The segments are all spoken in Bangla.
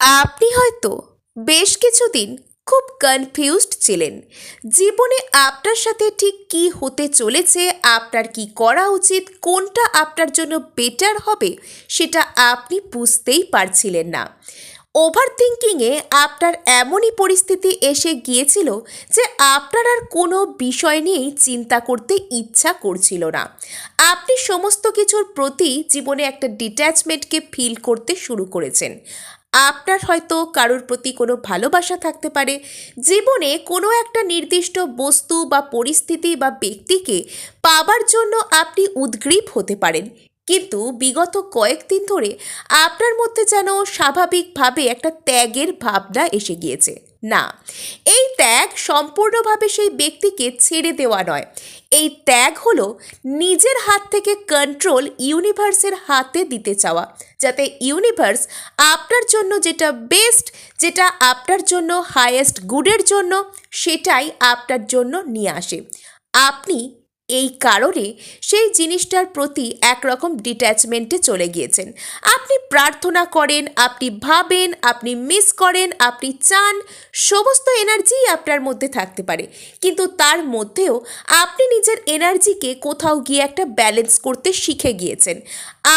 আপনি হয়তো বেশ কিছুদিন খুব কনফিউজড ছিলেন। জীবনে আপনার সাথে ঠিক কি হতে চলেছে, আপনার কি করা উচিত, কোনটা আপনার জন্য বেটার হবে, সেটা আপনি বুঝতেই পারছিলেন না। ওভার থিঙ্কিংয়ে আপনার এমনই পরিস্থিতি এসে গিয়েছিল যে আপনার আর কোনো বিষয় নিয়েই চিন্তা করতে ইচ্ছা করছিল না। আপনি সমস্ত কিছুর প্রতি জীবনে একটা ডিট্যাচমেন্টকে ফিল করতে শুরু করেছেন। আপনার হয়তো কারোর প্রতি কোনো ভালোবাসা থাকতে পারে। জীবনে কোনো একটা নির্দিষ্ট বস্তু বা পরিস্থিতি বা ব্যক্তিকে পাবার জন্য আপনি উদ্গ্রীব হতে পারেন। কিন্তু বিগত কয়েকদিন ধরে আপনার মধ্যে যেন স্বাভাবিকভাবে একটা ত্যাগের ভাবনা এসে গিয়েছে। না, এই ত্যাগ সম্পূর্ণভাবে সেই ব্যক্তিকে ছেড়ে দেওয়া নয়। এই ত্যাগ হলো নিজের হাত থেকে কন্ট্রোল ইউনিভার্সের হাতে দিতে চাওয়া, যাতে ইউনিভার্স আপনার জন্য যেটা বেস্ট যেটা আপনার জন্য হায়েস্ট গুডের জন্য সেটাই আপনার জন্য নিয়ে আসে। আপনি এই কারণে সেই জিনিসটার প্রতি একরকম ডিট্যাচমেন্টে চলে গিয়েছেন। আপনি প্রার্থনা করেন, আপনি ভাবেন, আপনি মিস করেন, আপনি চান, সমস্ত এনার্জি আপনার মধ্যে থাকতে পারে। কিন্তু তার মধ্যেও আপনি নিজের এনার্জিকে কোথাও গিয়ে একটা ব্যালেন্স করতে শিখে গিয়েছেন।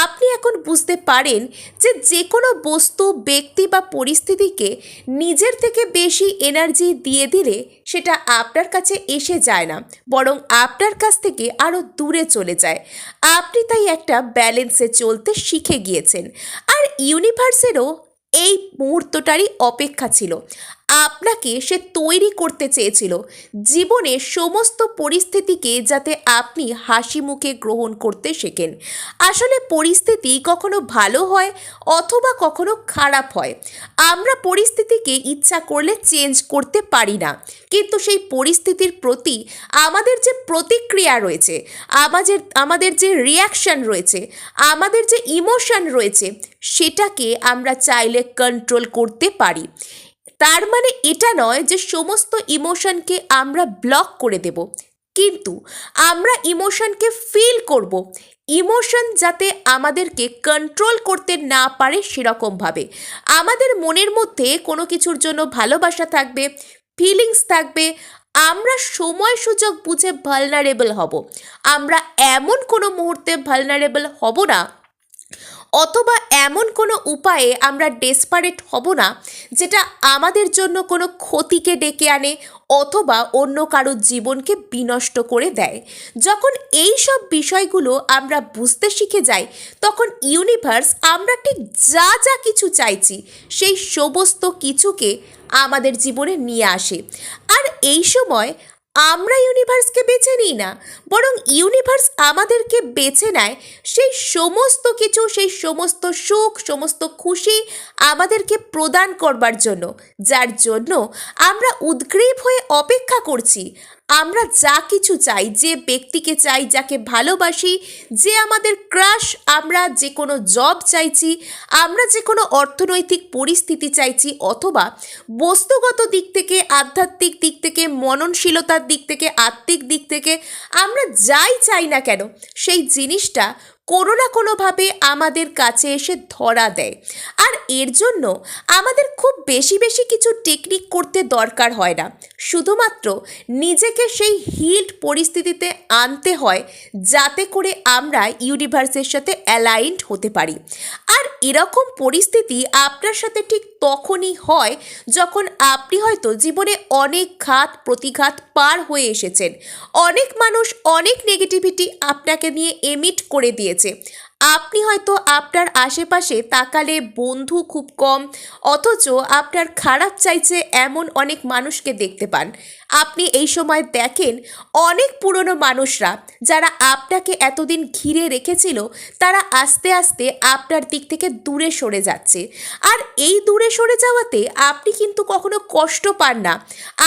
আপনি এখন বুঝতে পারেন যে যে কোনো বস্তু, ব্যক্তি বা পরিস্থিতিকে নিজের থেকে বেশি এনার্জি দিয়ে দিলে সেটা আপনার কাছে এসে যায় না। বরং আপনার কাছ থেকে আরও দূরে চলে যায়। আপনি তাই একটা ব্যালেন্সে চলতে শিখে গিয়েছেন। আর ইউনিভার্সেরও এই মুহূর্তটারই অপেক্ষা ছিল। আপনাকে সে তৈরি করতে চেয়েছিল। জীবনে সমস্ত পরিস্থিতিকে যাতে আপনি হাসি মুখে গ্রহণ করতে শেখেন। আসলে পরিস্থিতি কখনো ভালো হয় অথবা কখনো খারাপ হয়। আমরা পরিস্থিতিকে ইচ্ছা করলে চেঞ্জ করতে পারি না। কিন্তু সেই পরিস্থিতির প্রতি আমাদের যে প্রতিক্রিয়া রয়েছে, আমাদের আমাদের যে রিয়াকশন রয়েছে, আমাদের যে ইমোশন রয়েছে, সেটাকে আমরা চাইলে কন্ট্রোল করতে পারি। তার মানে এটা নয় যে সমস্ত ইমোশনকে আমরা ব্লক করে দেব। কিন্তু আমরা ইমোশনকে ফিল করব। ইমোশন যাতে আমাদেরকে কন্ট্রোল করতে না পারে সেরকমভাবে। আমাদের মনের মধ্যে কোনো কিছুর জন্য ভালোবাসা থাকবে, ফিলিংস থাকবে। আমরা সময় সুযোগ বুঝে ভালনারেবল হব। আমরা এমন কোনো মুহূর্তে ভালনারেবল হব না অথবা এমন কোনো উপায়ে আমরা ডেসপারেট হব না যেটা আমাদের জন্য কোনো ক্ষতিকে ডেকে আনে অথবা অন্য কারোর জীবনকে বিনষ্ট করে দেয়। যখন এই সব বিষয়গুলো আমরা বুঝতে শিখে যাই, তখন ইউনিভার্স আমরা ঠিক যা যা কিছু চাইছি, সেই সমস্ত কিছুকে আমাদের জীবনে নিয়ে আসে। আর এই সময় আমরা ইউনিভার্সকে বেছে নিই না, বরং ইউনিভার্স আমাদেরকে বেছে নেয়। সেই সমস্ত কিছু, সেই সমস্ত সুখ, সমস্ত খুশি আমাদেরকে প্রদান করবার জন্য, যার জন্য আমরা উদ্গ্রীব হয়ে অপেক্ষা করছি। আমরা যা কিছু চাই, যে ব্যক্তিকে চাই, যাকে ভালোবাসি, যে আমাদের ক্রাশ আমরা যে কোনো জব চাইছি, আমরা যে কোনো অর্থনৈতিক পরিস্থিতি চাইছি, অথবা বস্তুগত দিক থেকে, আধ্যাত্মিক দিক থেকে, মননশীলতার দিক থেকে, আত্মিক দিক থেকে, আমরা যাই চাই না কেন, সেই জিনিসটা কোনো না কোনোভাবে আমাদের কাছে এসে ধরা দেয়। আর এর জন্য আমাদের খুব বেশি বেশি কিছু টেকনিক করতে দরকার হয় না। শুধুমাত্র নিজেকে সেই হিল্ড পরিস্থিতিতে আনতে হয়, যাতে করে আমরা ইউনিভার্সের সাথে অ্যালাইন্ড হতে পারি। আর এরকম পরিস্থিতি আপনার সাথে ঠিক তখনই হয় যখন আপনি হয়তো জীবনে অনেক ঘাত প্রতিঘাত পার হয়ে এসেছেন। অনেক মানুষ অনেক নেগেটিভিটি আপনাকে নিয়ে এমিট করে দিয়েছে। আপনি হয়তো আপনার আশেপাশে তাকালে বন্ধু খুব কম, অথচ আপনার খারাপ চাইছে এমন অনেক মানুষকে দেখতে পান। আপনি এই সময় দেখেন অনেক পুরনো মানুষরা যারা আপনাকে এতদিন ঘিরে রেখেছিল, তারা আস্তে আস্তে আপনার দিক থেকে দূরে সরে যাচ্ছে। আর এই দূরে সরে যাওয়াতে আপনি কিন্তু কখনো কষ্ট পান না।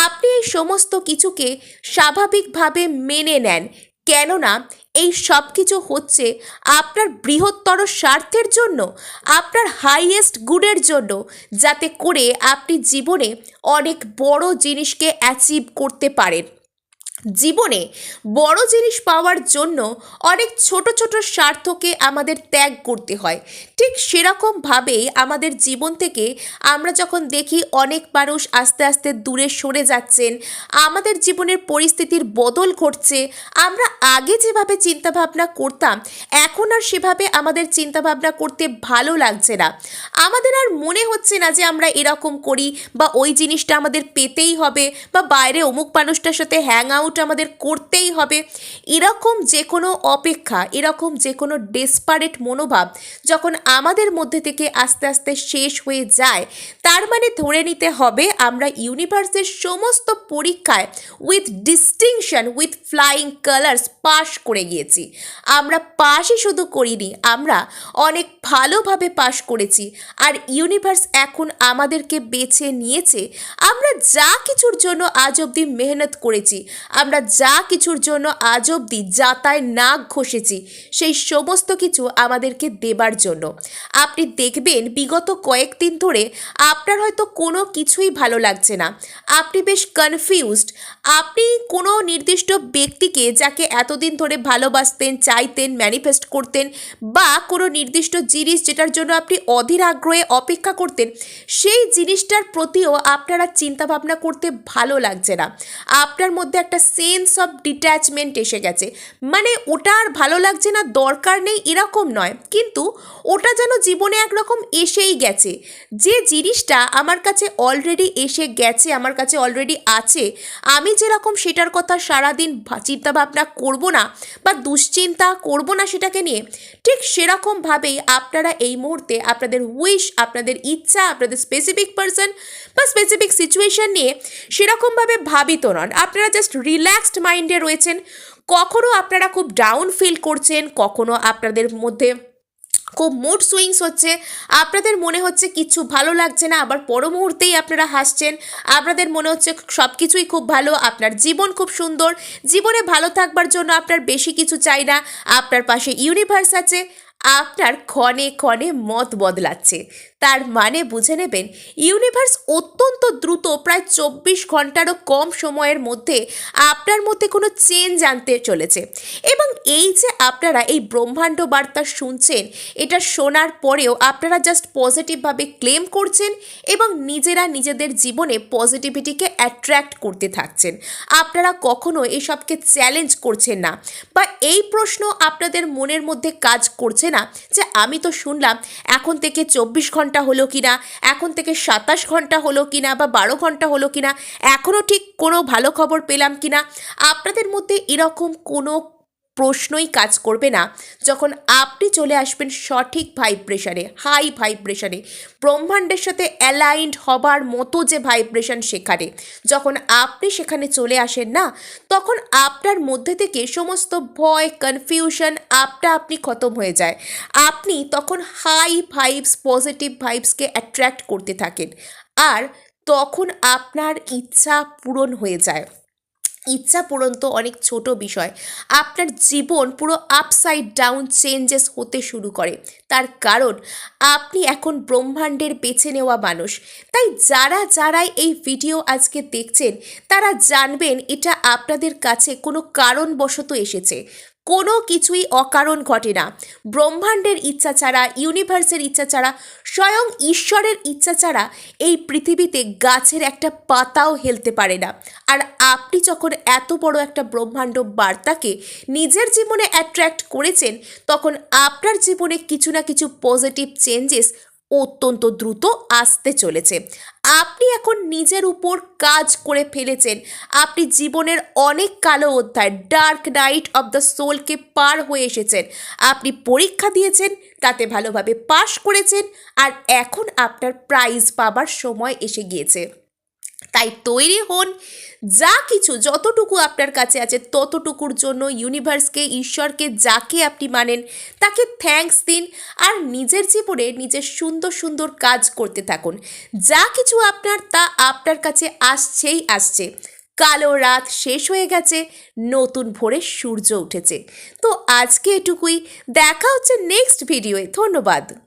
আপনি এই সমস্ত কিছুকে স্বাভাবিকভাবে মেনে নেন। কেননা এই সব কিছু হচ্ছে আপনার বৃহত্তর স্বার্থের জন্য, আপনার হাইয়েস্ট গুডের জন্য, যাতে করে আপনি জীবনে অনেক বড় জিনিসকে অ্যাচিভ করতে পারেন। জীবনে বড় জিনিস পাওয়ার জন্য অনেক ছোট ছোট স্বার্থকে আমাদের ত্যাগ করতে হয়। ঠিক সেরকমভাবেই আমাদের জীবন থেকে আমরা যখন দেখি অনেক মানুষ আস্তে আস্তে দূরে সরে যাচ্ছেন, আমাদের জীবনের পরিস্থিতির বদল ঘটছে, আমরা আগে যেভাবে চিন্তাভাবনা করতাম, এখন আর সেভাবে আমাদের চিন্তাভাবনা করতে ভালো লাগছে না। আমাদের আর মনে হচ্ছে না যে আমরা এরকম করি বা ওই জিনিসটা আমাদের পেতেই হবে বা বাইরে অমুক মানুষটার সাথে হ্যাং আউট আমাদের করতেই হবে। এরকম যে কোনো অপেক্ষা, এরকম যে কোনো ডেসপারেট মনোভাব যখন আমাদের মধ্যে থেকে আস্তে আস্তে শেষ হয়ে যায়, তার মানে ধরে নিতে হবে আমরা ইউনিভার্সের সমস্ত পরীক্ষায় with distinction with flying colours পাশ করে গিয়েছি। আমরা পাশই শুধু করিনি, আমরা অনেক ভালোভাবে পাশ করেছি। আর ইউনিভার্স এখন আমাদেরকে বেছে নিয়েছে। আমরা যা কিছুর জন্য আজ অবধি মেহনত করেছি। আমরা যা কিছুর জন্য আজ অবধি যাতায় নাক ঘষেছি, সেই সমস্ত কিছু আমাদেরকে দেবার জন্য। আপনি দেখবেন, বিগত কয়েকদিন ধরে আপনার হয়তো কোনো কিছুই ভালো লাগছে না। আপনি বেশ কনফিউজড আপনি কোনো নির্দিষ্ট ব্যক্তিকে যাকে এতদিন ধরে ভালোবাসতেন, চাইতেন ম্যানিফেস্ট করতেন বা কোনো নির্দিষ্ট জিনিস যেটার জন্য আপনি অধীর আগ্রহে অপেক্ষা করতেন, সেই জিনিসটার প্রতিও আপনারা চিন্তাভাবনা করতে ভালো লাগছে না। আপনার মধ্যে একটা সেন্স অফ ডিট্যাচমেন্ট এসে গেছে। মানে ওটা আর ভালো লাগছে না, দরকার নেই, এরকম নয়। কিন্তু ওটা যেন জীবনে একরকম এসেই গেছে। যে জিনিসটা আমার কাছে অলরেডি এসে গেছে, আমার কাছে অলরেডি আছে, আমি যেরকম সেটার কথা সারাদিন চিন্তাভাবনা করব না বা দুশ্চিন্তা করব না সেটাকে নিয়ে, ঠিক সেরকমভাবেই আপনারা এই মুহূর্তে আপনাদের উইশ আপনাদের ইচ্ছা, আপনাদের স্পেসিফিক পারসন বা স্পেসিফিক সিচুয়েশন নিয়ে সেরকমভাবে ভাবিত নন। আপনারা জাস্ট রিল্যাক্সড মাইন্ডে রয়েছেন। কখনো আপনারা খুব ডাউন ফিল করছেন, কখনো আপনাদের মধ্যে খুব মুড সুইংস হচ্ছে, আপনাদের মনে হচ্ছে কিছু ভালো লাগছে না, আবার পর মুহূর্তেই আপনারা হাসছেন, আপনাদের মনে হচ্ছে সব কিছুই খুব ভালো, আপনার জীবন খুব সুন্দর, জীবনে ভালো থাকবার জন্য আপনার বেশি কিছু চাই না, আপনার পাশে ইউনিভার্স আছে, আপনার ক্ষণে ক্ষণে মত বদলাচ্ছে। তার মানে বুঝে নেবেন, ইউনিভার্স অত্যন্ত দ্রুত প্রায় চব্বিশ ঘন্টারও কম সময়ের মধ্যে আপনার মধ্যে কোনো চেঞ্জ আনতে চলেছে। এবং এই যে আপনারা এই ব্রহ্মাণ্ড বার্তা শুনছেন, এটা শোনার পরেও আপনারা জাস্ট পজিটিভভাবে ক্লেম করছেন এবং নিজেরা নিজেদের জীবনে পজিটিভিটিকে অ্যাট্রাক্ট করতে থাকছেন। আপনারা কখনো এসবকে চ্যালেঞ্জ করছেন না বা এই প্রশ্ন আপনাদের মনের মধ্যে কাজ করছে না যে আমি তো শুনলাম, এখন থেকে চব্বিশ ঘণ্টা হলো কি না এখন থেকে সাতাশ ঘণ্টা হলো কি না বা বারো ঘণ্টা হলো কি না এখনও ঠিক কোনো ভালো খবর পেলাম কি না আপনাদের মধ্যে এরকম কোনো প্রশ্নই কাজ করবে না। যখন আপনি চলে আসবেন সঠিক ভাইব্রেশনে হাই ভাইব্রেশনে, ব্রহ্মাণ্ডের সাথে অ্যালাইন্ড হবার মতো যে ভাইব্রেশন সেখানে, যখন আপনি সেখানে চলে আসেন না, তখন আপনার মধ্যে থেকে সমস্ত ভয় কনফিউশন আপনা আপনি খতম হয়ে যায়। আপনি তখন হাই ভাইবস পজিটিভ ভাইবসকে অ্যাট্রাক্ট করতে থাকেন। আর তখন আপনার ইচ্ছা পূরণ হয়ে যায়। ইচ্ছা পূরণ তো অনেক ছোট বিষয়। আপনার জীবন পুরো আপসাইড ডাউন চেঞ্জেস হতে শুরু করে। তার কারণ, আপনি এখন ব্রহ্মাণ্ডের বেছে নেওয়া মানুষ। তাই যারা যারাই এই ভিডিও আজকে দেখছেন, তারা জানবেন এটা আপনাদের কাছে কোনো কারণবশত এসেছে। কোনো কিছুই অকারণ ঘটে না। ব্রহ্মাণ্ডের ইচ্ছা ছাড়া ইউনিভার্সের ইচ্ছা ছাড়া, স্বয়ং ঈশ্বরের ইচ্ছা ছাড়া এই পৃথিবীতে গাছের একটা পাতাও হেলতে পারে না। আর আপনি যখন এত বড় একটা ব্রহ্মাণ্ড বার্তাকে নিজের জীবনে অ্যাট্রাক্ট করেছেন, তখন আপনার জীবনে কিছু না কিছু পজিটিভ চেঞ্জেস অত্যন্ত দ্রুত আসতে চলেছে। আপনি এখন নিজের উপর কাজ করে ফেলেছেন। আপনি জীবনের অনেক কালো অধ্যায় ডার্ক নাইট অব দ্য সোলকে পার হয়ে এসেছেন। আপনি পরীক্ষা দিয়েছেন, তাতে ভালোভাবে পাশ করেছেন, আর এখন আপনার প্রাইজ পাবার সময় এসে গিয়েছে। তাই তৈরি হন। যা কিছু যতটুকু আপনার কাছে আছে, ততটুকুর জন্য ইউনিভার্সকে, ঈশ্বরকে যাকে আপনি মানেন, তাকে থ্যাঙ্কস দিন আর নিজের জীবনে নিজের সুন্দর সুন্দর কাজ করতে থাকুন। যা কিছু আপনার, তা আপনার কাছে আসছেই আসছে। কালো রাত শেষ হয়ে গেছে, নতুন ভোরে সূর্য উঠেছে। তো আজকে এটুকুই। দেখা হচ্ছে নেক্সট ভিডিওয়ে ধন্যবাদ।